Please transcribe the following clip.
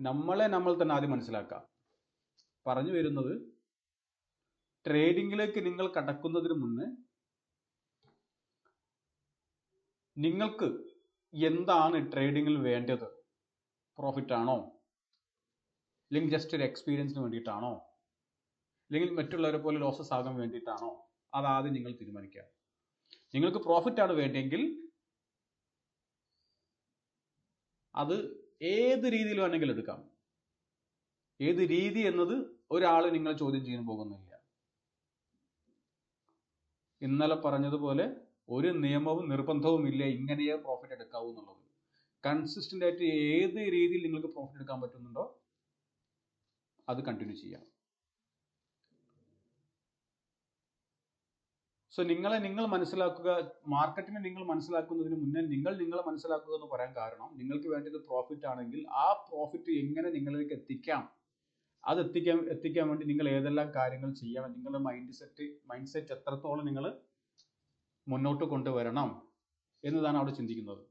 നമ്മളെ നമ്മൾ തന്നെ ആദ്യം മനസ്സിലാക്കുക. പറഞ്ഞു വരുന്നത് ട്രേഡിങ്ങിലേക്ക് നിങ്ങൾ കടക്കുന്നതിന് മുന്നേ നിങ്ങൾക്ക് എന്താണ് ട്രേഡിങ്ങിൽ വേണ്ടത്? പ്രോഫിറ്റ് ആണോ? അല്ലെങ്കിൽ ജസ്റ്റ് ഒരു എക്സ്പീരിയൻസിന് വേണ്ടിയിട്ടാണോ? അല്ലെങ്കിൽ മറ്റുള്ളവരെ പോലെ ലോസസ് ആകാൻ വേണ്ടിയിട്ടാണോ? അതാദ്യം നിങ്ങൾ തീരുമാനിക്കുക. നിങ്ങൾക്ക് പ്രോഫിറ്റ് ആണ് വേണ്ടെങ്കിൽ അത് ഏത് രീതിയിൽ വേണമെങ്കിലും എടുക്കാം. ഏത് രീതി എന്നത് ഒരാൾ നിങ്ങൾ ചോദ്യം ചെയ്യാൻ പോകുന്നില്ല. ഇന്നലെ പറഞ്ഞതുപോലെ ഒരു നിയമവും നിർബന്ധവും ഇല്ല ഇങ്ങനെയേ പ്രോഫിറ്റ് എടുക്കാവൂ എന്നുള്ളത്. കൺസിസ്റ്റന്റ് ആയിട്ട് ഏത് രീതിയിൽ നിങ്ങൾക്ക് പ്രോഫിറ്റ് എടുക്കാൻ പറ്റുന്നുണ്ടോ അത് കണ്ടിന്യൂ ചെയ്യാം. സോ നിങ്ങളെ നിങ്ങൾ മനസ്സിലാക്കുക മാർക്കറ്റിനെ നിങ്ങൾ മനസ്സിലാക്കുന്നതിന് മുന്നേ നിങ്ങൾ നിങ്ങളെ മനസ്സിലാക്കുക എന്ന് പറയാൻ കാരണം നിങ്ങൾക്ക് വേണ്ടത് പ്രോഫിറ്റ് ആണെങ്കിൽ ആ പ്രോഫിറ്റ് എങ്ങനെ നിങ്ങളിലേക്ക് എത്തിക്കാം? അത് എത്തിക്കാൻ എത്തിക്കാൻ വേണ്ടി നിങ്ങൾ ഏതെല്ലാം കാര്യങ്ങൾ ചെയ്യണം? നിങ്ങളുടെ മൈൻഡ് സെറ്റ് മൈൻഡ് സെറ്റ് എത്രത്തോളം നിങ്ങൾ മുന്നോട്ട് കൊണ്ടുവരണം എന്നതാണ് അവിടെ ചിന്തിക്കുന്നത്.